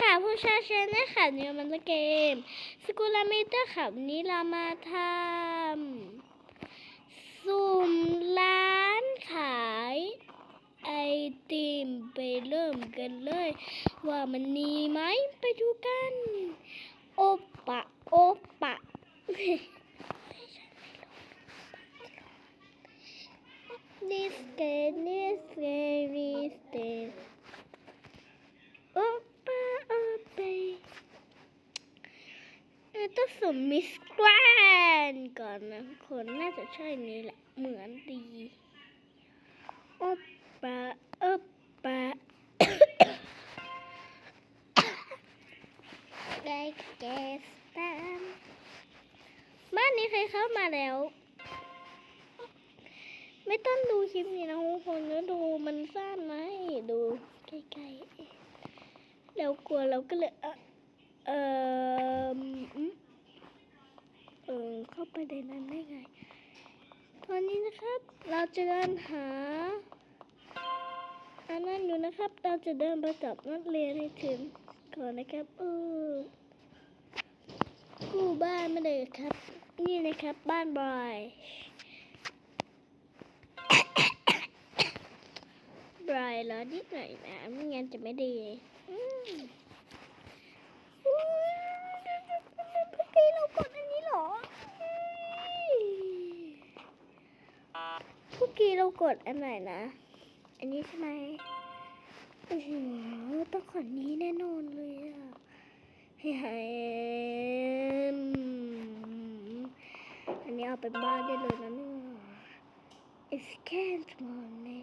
ค่ะ ผู้ชายเชนนะค่ะเนี่ยมันจะเกม สกุลามิเตอร์ค่ะวันนี้เรามาทำสุ่มร้านขายไอติมไปเริ่มกันเลย ว่ามันมีไหมไปดูกัน โอปะ โอปะ This game, this game, this game. โอเปเออต้อง สุ่มมิสแกรนก่อนนะคนน่าจะใช่นี้แหละ เหมือนดีโอปะโอปะได้แกสตามบ้านนี้เคยเข้ามาแล้ว ไม่ต้องดูคลิปนี้นะทุกคนแล้วดูมันสั้นไหมดูใกล้ๆเรากลัวเราก็เลยเออเออ อืมเออเข้าไปในนั้นได้ไง ตอนนี้นะครับ เราจะเดินหา อันนั้นอยู่นะครับ เราจะเดินไปจับนักเรียนให้ถึงก่อนนะครับเออกู้บ้านไมาเลยครับ นี่นะครับบ้านบอยบอยรอนิดหน่อยนะไม่งั้นจะไม่ดีอืมอุ๊ยเมื่อกี้เรากดอันนี้เหรอ เมื่อกี้เรากดอันไหนนะ อันนี้ใช่ไหมโอ้โหต้องขอนนี้แน่นอนเลยอะเฮ้ยอืมอันนี้เอาไปบ้านได้เลยนะเนี่ย It's can't money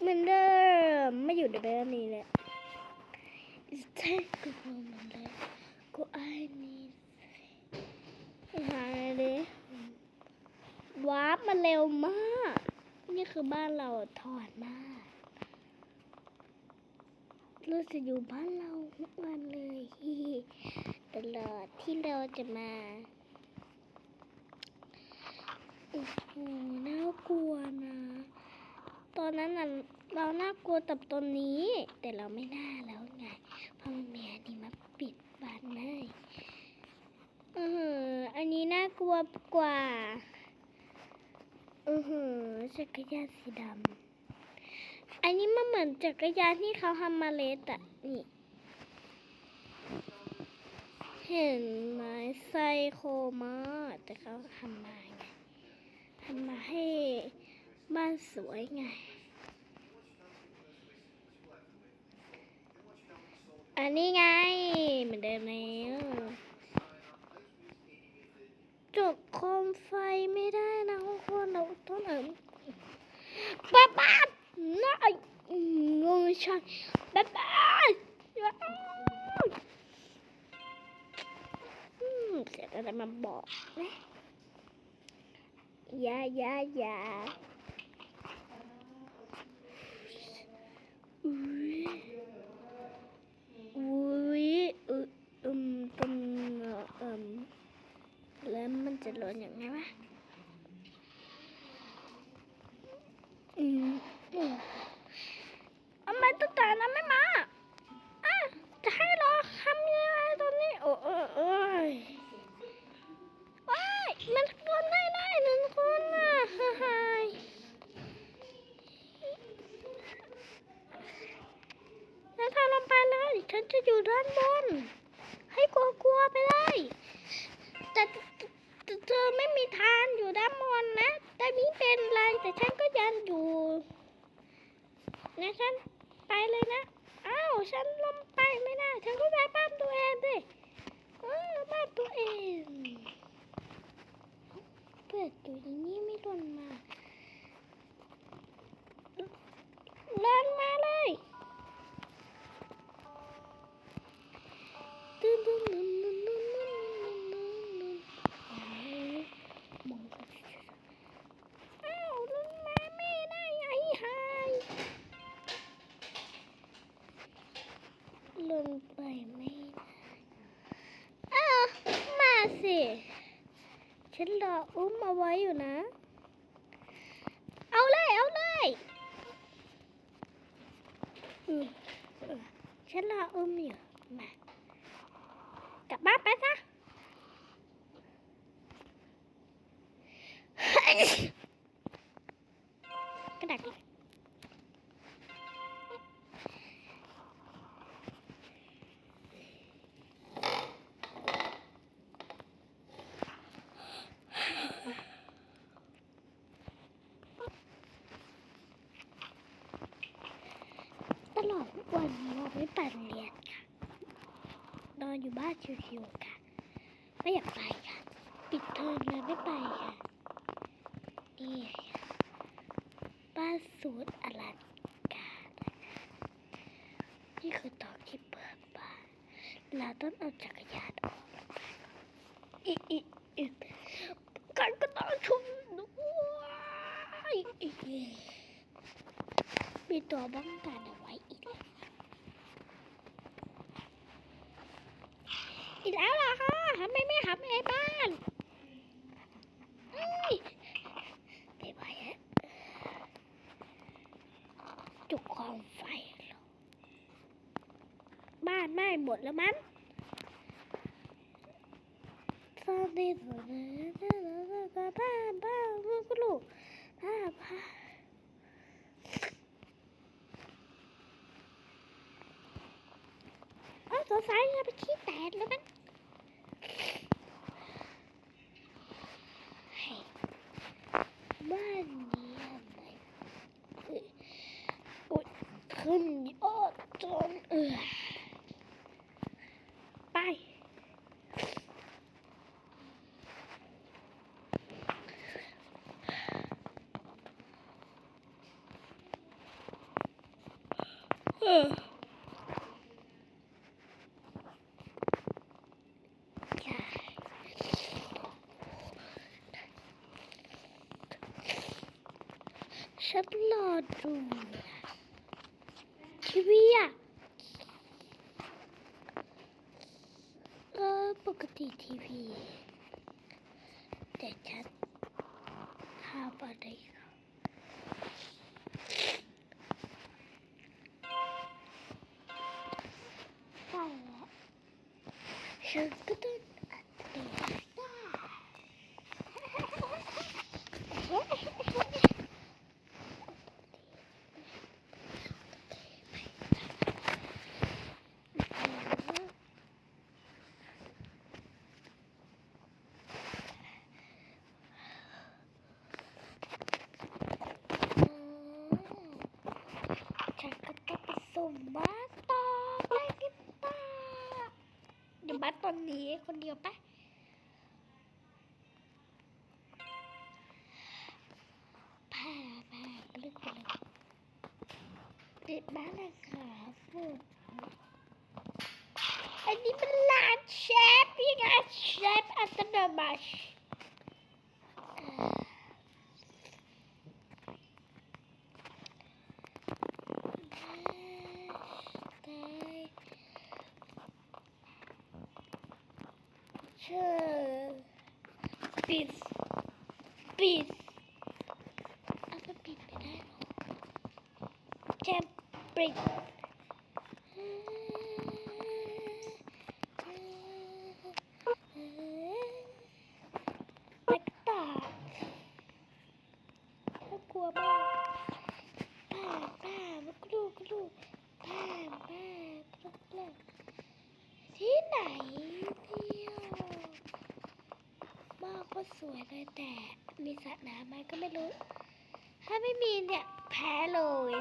เหมือนเดิมไม่อยู่ในแบบนี้แหละ It's take go home เหมือนเดิม go I need หายเลยวาร์ปมาเร็วมาก นี่ คือบ้านเราถอดมากเราจะอยู่บ้านเราทุกวันเลยตลอดที่เราจะมาโอ้โหน่ากลัวนะ ตอนนั้นเราน่ากลัวตับตอนนี้ แต่เราไม่น่าแล้วไงเพราะมันมีอันนี้มาปิดบ้านให้อือหืออันนี้น่ากลัวกว่าือหือจักรยานสีดำ อันนี้มันเหมือนจักรยานที่เขาทำมาเล็ดอะนี่ เห็นไหมไซโคมาแต่เขาทำมาไงทำมาให้บ้านสวยไง อันนี้ไงเหมือนเดิมแล้วจบ โคมไฟไม่ได้นะทุกคนเราต้องเอิมป๊าป๊าน่าอืมงงใช่ป๊าป๊าอืมเสียอะไรมาบอกนะอย่าอย่าอย่าอุ้ยอุ้ยอึอืมตรงเอ่อเอิ่ม lựa những cái bác เอาไว้อยู่นะ เอาเลย เอาเลยอืมเออฉันฉันรออุ้มอยู่มากลับบ้านไปซะ ไม่ปโรงเรียนค่ะ นอนอยู่บ้านชิวๆค่ะ ไม่อยากไปค่ะ ปิดเทอมเลยไม่ไปค่ะ นี่ค่ะบ้านสูตรอลังการนี่คือตอนที่เปิดบ้านเราต้องเอาจักรยานออกอีกอีกอีกกันก็ต้องชุมด้วยมีตัวป้องกันเอาไว้อีกแล้วอีกแล้วเหรอคะ ทำไมไม่บ้านเอ้ยไม่ไหวแล้วจุกกองไฟเหรอบ้านไหม้หมดแล้วมั้งตอนนี้สุดเลยบ้านบ้านบ้านลูกลูกบ้านบ้านอ้าสงสัยจะไปขี้แตกแล้วมั้งให้ บ้านนี้อะไรเอ่ยอุดขึ้นยอดจนเอือไป เออใช่ ฉันรอดูชีวีอะเออปกติทีวี แต่ฉันทำอะไรค่ะไปแล้วฉันก็ต้องอัดเดตได้ ฉันก็ต้องไปส่งบ้านต่อไปกันต่อเดี๋ยวบ้านตอนนี้คนเดียวปะผ่าผ่ากลึกไปเลย ปิดบ้านเลยค่ะฟูอันนี้เป็น ร้านเชฟยังไงเชฟอัตโนมัติเอ่อเชื่อปิดไปปิดไม่ได้หรอแมปิดไปต่อน่ากลัวมากป้าป้ามันกลูกกลูกป้าป้ากลูกลูกที่ไหนเนี่ยบ้าก็สวยเลยแต่มีสระน้ำไหมก็ไม่รู้ ถ้าไม่มีเนี่ยแพ้เลย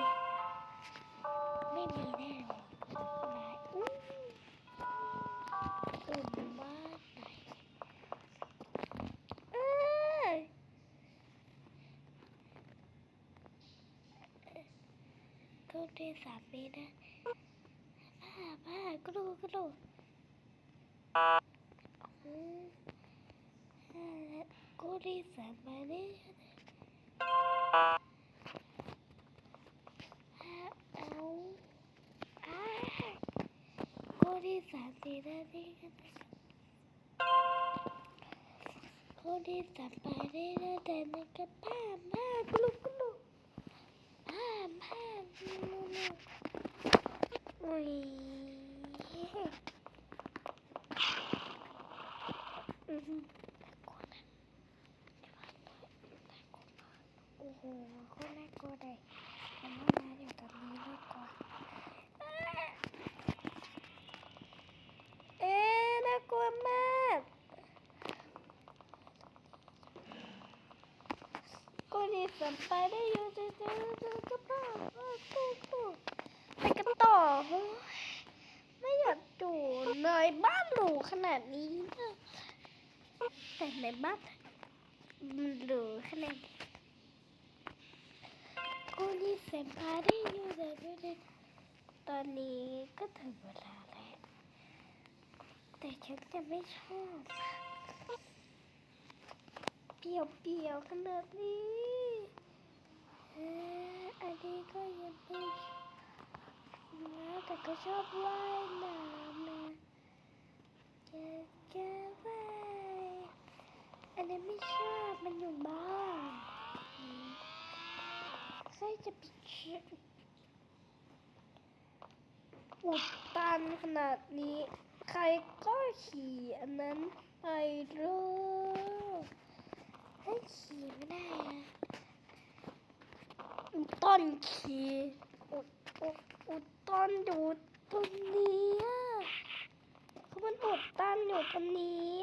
ไม่มีแน่นอนนายอุ้ยอุ่นมากไหนเอ้ยก็ได้สามเมตรนะบ้าบ้ากรูกรูอืมก็ได้สามเมตรเอาอ่า ก็ได้สามเมตรนี่ก็ได้สามเมตรนี่แต่ในกระป้าบ้ากรูกรู ห้ามห้ามลูก อุ้ยอือหือโอ้โหโคตรน่ากลัวเลยมันว่ามาอยู่ตรงนี้น่ากลัวเอ๊ะน่ากลัวมาก กูดีสัมไปได้อยู่จะจะจะจะบ้าบ้ากูกูไปกันต่อไม่อยากอยู่เลยบ้านหรูขนาดนี้นะแต่ในบ้านหรูขนาดนี้กูนี่เซมพาได้อยู่แต่ดูดิตอนนี้ก็ถึงเวลาแล้ว แต่ฉันจะไม่ชอบเปรี้ยวเปรียวๆขนาดนี้ อ๊ะอันนี้ก็ยังไม่นะแต่ก็ชอบว่ายน้ำนะจะจะว่ายอันนี้ไม่ชอบมันอยู่บ้านใครจะไปเชื่ออุดตันขนาดนี้ ใครก็ขี่อันนั้นไปเลยให้ขี่ไม่ได้นะ อุตันขีอุดอุดอุดตันอยู่ตรงนี้เขามันอุดตันอยู่ตรงนี้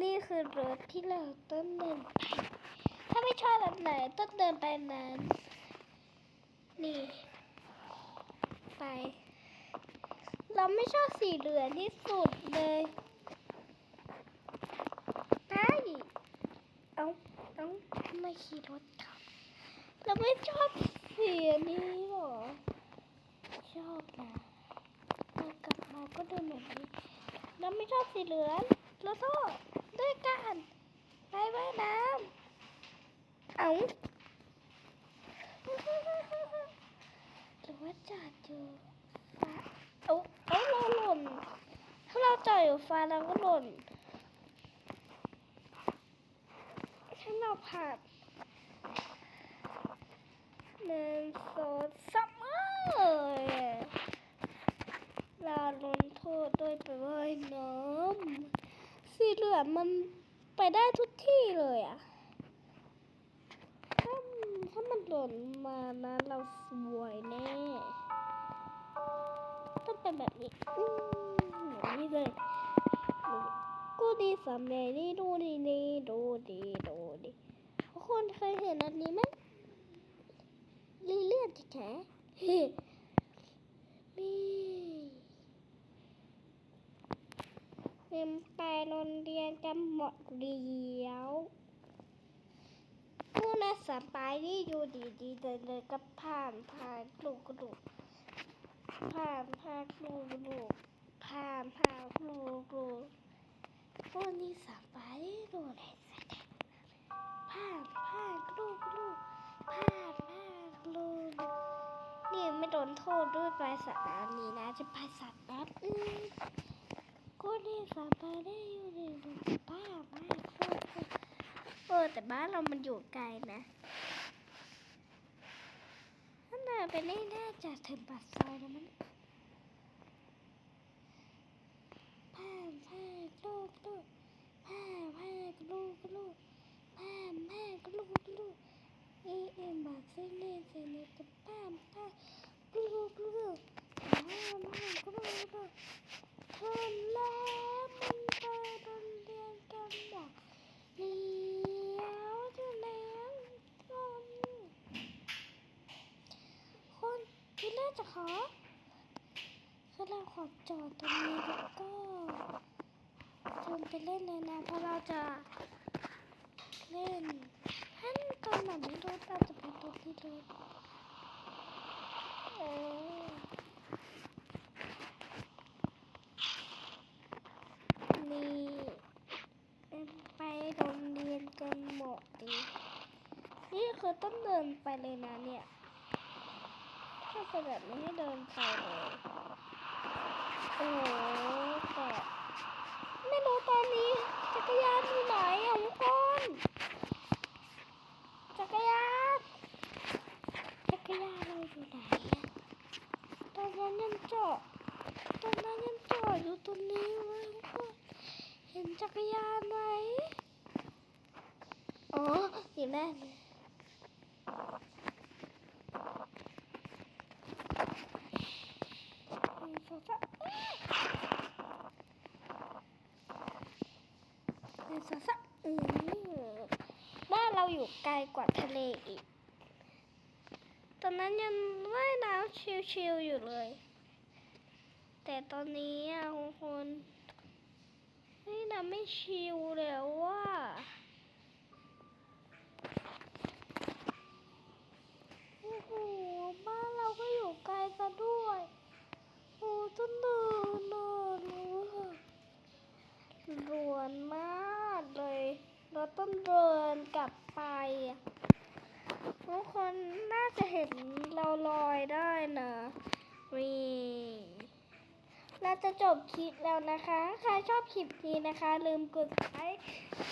นี่คือรถที่เราต้องเดินไป ถ้าไม่ชอบแบบไหนต้องเดินไปนั้น นี่ ไป เราไม่ชอบสีเหลืองที่สุดเลย ไป เอาเอาทำไม่ขี่รถเขาเราไม่ชอบสีอันนี้หรอ ชอบนะเรากลับมาก็เดินแบบนี้เราไม่ชอบสีเหลืองเราชอบด้วยกันไปว่ายน้ำเอาหรือว่าจอดอยู่ฟ้าเอาเอาเราหล่น ถ้าเราจอดอยู่ฟ้าเราก็หล่นาเราผ่านหนึ่งสองสามเอ้ยเราลงโทษด้วยไปว่ายน้ำสีเหลืองมันไปได้ทุกที่เลยอะถ้าถ้ามันหล่นมานะเราสวยแน่ ต้องเป็นแบบนี้อืมนี้เลย กูดีสำเร็จนี่ดูดีนี่ดูดีดูดีทุกคนเคยเห็นอันนี้ไหมลีเลื่อดแฉะเฮ้นี่เรียนไปโรงเรียนกันหมดเดียวผู้นักสัมปายนี่อยู่ดีๆเดินเลยก็ผ่านผ่านกลูกกลูกผ่านผ่านกลูกกลูกผ่านผ่านกลูกกลูก ผู้นี้สัมปายดูอะไรสักผ่านผ่านกลูกกลูกผ่านผ่านกลูกนี่ไม่โดนโทษด้วยปลายสัตว์น้ำนี้นะจะปลายสัตว์น้ำอื่นกูนี่สัมปายได้อยู่ดีๆป้ามากโคตรเออแต่บ้านเรามันอยู่ไกลนะถ้าเดินไปนี่น่าจะถึงปากซอยแล้วมั้งผ้าผ้ากลูกกลูกผ้าผ้ากลูกกลูกผ้าผ้ากลูกกลูกเอ็เอ็ มบักเส้นเล่นเส้นเล่นกับผ้าผ้ากลูกกลูกผ้าผ้ากลูกกลูกคนแล้วมันไปโรงเรียนกันหมดเดี๋ยวจะแล้วคนคนพี่เล่จะขอคือเราขอจอดตรงนี้แล้วก็ชวนไปเล่นเลยนะเพราะเราจะเล่น ตอนไหนไม่รู้เราจะไปตัวที่รถเออนี่ไปโรงเรียนกันหมดดีนี่คือต้องเดินไปเลยนะเนี่ยถ้าเป็นแบบนี้ให้เดินไปเลยโอ้โหแต่ไม่รู้ตอนนี้จักรยานอยู่ไหนอะทุกคน กรยานจักรยานเราอยู่ไหนตอนนั้นยังจอดตอนนั้นยังจอดอยู่ตรงนี้เลยทุกคนเห็นจักรยานไหมอ๋ออยู่แน่เลยอืมโซฟาอืมโซฟาอืมบ้านเราอยู่ ไกลกว่าทะเลอีก ตอนนั้นยังว่ายน้ำชิวๆอยู่เลย แต่ตอนนี้อะทุกคนว่ายน้ำไม่ชิวแล้วว่าโอ้โหบ้านเราก็อยู่ไกลซะด้วยโอ้ต้นเดินเดินรู้ค่ะรวนมากเลย เราต้องเดินกลับ ไปทุกคนน่าจะเห็นเราลอยได้นะวีเราจะจบคลิปแล้วนะคะ ใครชอบคลิปนี้นะคะ ลืมกดไลค์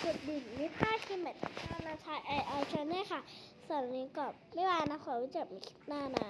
กดดิ่งวิพาคิมเมตนะชายไอไอชแนลค่ะส่วนวันนี้กับไม่วายนะขอไว้เจอกันคลิปหน้านะ